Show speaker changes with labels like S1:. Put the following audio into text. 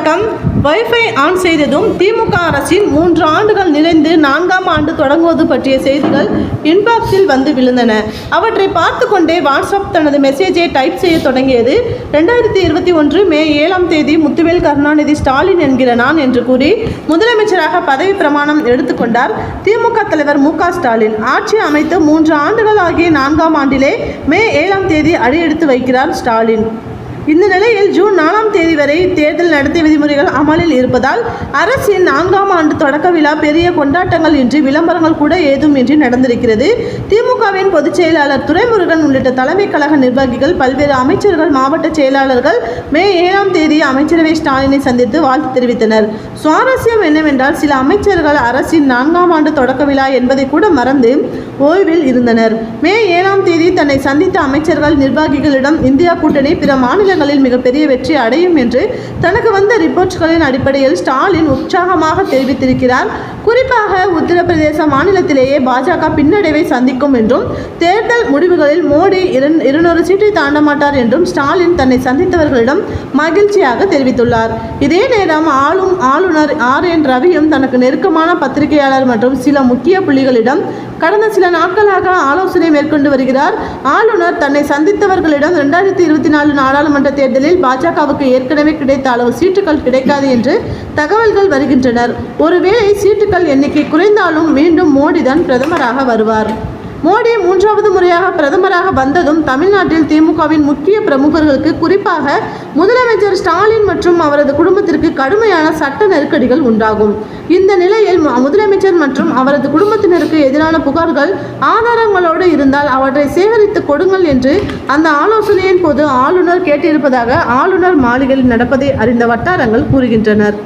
S1: வணக்கம். Wifi on செய்ததும் திமுக அரசின் மூன்று ஆண்டுகள் நிறைந்து நான்காம் ஆண்டு தொடங்குவது பற்றிய செய்திகள் இன்பாக்ஸில் வந்து விழுந்தன. அவற்றை பார்த்து கொண்டே வாட்ஸ்அப் தனது மெசேஜை டைப் செய்ய தொடங்கியது. ரெண்டாயிரத்தி இருபத்தி ஒன்று மே ஏழாம் தேதி முத்துவேல் கருணாநிதி ஸ்டாலின் என்கிற நான் என்று கூறி முதலமைச்சராக பதவி பிரமாணம் எடுத்துக்கொண்டார் திமுக தலைவர் மு ஸ்டாலின். ஆட்சி அமைத்து மூன்று ஆண்டுகள் ஆகிய நான்காம் ஆண்டிலே மே ஏழாம் தேதி அடியெடுத்து வைக்கிறார் ஸ்டாலின். இந்த நிலையில் ஜூன் நாலாம் தேதி வரை தேர்தல் நடத்தை விதிமுறைகள் அமலில் இருப்பதால் அரசின் நான்காம் ஆண்டு தொடக்க விழா பெரிய கொண்டாட்டங்கள் இன்றி விளம்பரங்கள் கூட ஏதும் இன்றி நடந்திருக்கிறது. திமுகவின் பொதுச் செயலாளர் துரைமுருகன் உள்ளிட்ட தலைமை கழக நிர்வாகிகள் பல்வேறு அமைச்சர்கள் மாவட்ட செயலாளர்கள் மே ஏழாம் தேதி அமைச்சரவை ஸ்டாலினை சந்தித்து வாழ்த்து தெரிவித்தனர். சுவாரஸ்யம் என்னவென்றால் சில அமைச்சர்கள் அரசின் நான்காம் ஆண்டு தொடக்க விழா என்பதை கூட மறந்து ஓய்வில் இருந்தனர். மே ஏழாம் தேதி தன்னை சந்தித்த அமைச்சர்கள் நிர்வாகிகளிடம் இந்தியா கூட்டணி பிற மாநிலங்களில் மிகப்பெரிய வெற்றி அடையும் என்று தனக்கு வந்த ரிப்போர்ட்களின் அடிப்படையில் ஸ்டாலின் உற்சாகமாக தெரிவித்திருக்கிறார். குறிப்பாக உத்தரப்பிரதேச மாநிலத்திலேயே பாஜக பின்னடைவை சந்திக்கும் என்றும் தேர்தல் முடிவுகளில் மோடி இருநூறு சீட்டை தாண்ட மாட்டார் என்றும் ஸ்டாலின் தன்னை சந்தித்தவர்களிடம் மகிழ்ச்சியாக தெரிவித்துள்ளார். இதே நேரம் ஆளும் ஆளுநர் ஆர் என் ரவியும் தனக்கு நெருக்கமான பத்திரிகையாளர் மற்றும் சில முக்கிய புள்ளிகளிடம் கடந்த சில நாட்களாக ஆலோசனை மேற்கொண்டு வருகிறார். ஆளுநர் தன்னை சந்தித்தவர்களிடம் இரண்டாயிரத்தி இருபத்தி நாலு நாடாளுமன்ற தேர்தலில் பாஜகவுக்கு ஏற்கனவே கிடைத்த அளவு சீட்டுகள் கிடைக்காது என்று தகவல்கள் வருகின்றனர். ஒருவேளை சீட்டுகள் எண்ணிக்கை குறைந்த இருந்தாலும் மீண்டும் மோடிதான் பிரதமராக வருவார். மோடி மூன்றாவது முறையாக பிரதமராக வந்ததும் தமிழ்நாட்டில் திமுகவின் முக்கிய பிரமுகர்களுக்கு குறிப்பாக முதலமைச்சர் ஸ்டாலின் மற்றும் அவரது குடும்பத்திற்கு கடுமையான சட்ட நெருக்கடிகள் உண்டாகும். இந்த நிலையில் முதலமைச்சர் மற்றும் அவரது குடும்பத்தினருக்கு எதிரான புகார்கள் ஆதாரங்களோடு இருந்தால் அவற்றை சேகரித்து கொடுங்கள் என்று அந்த ஆலோசனையின் போது ஆளுநர் கேட்டிருப்பதாக ஆளுநர் மாளிகையில் நடப்பதை அறிந்த வட்டாரங்கள் கூறுகின்றனர்.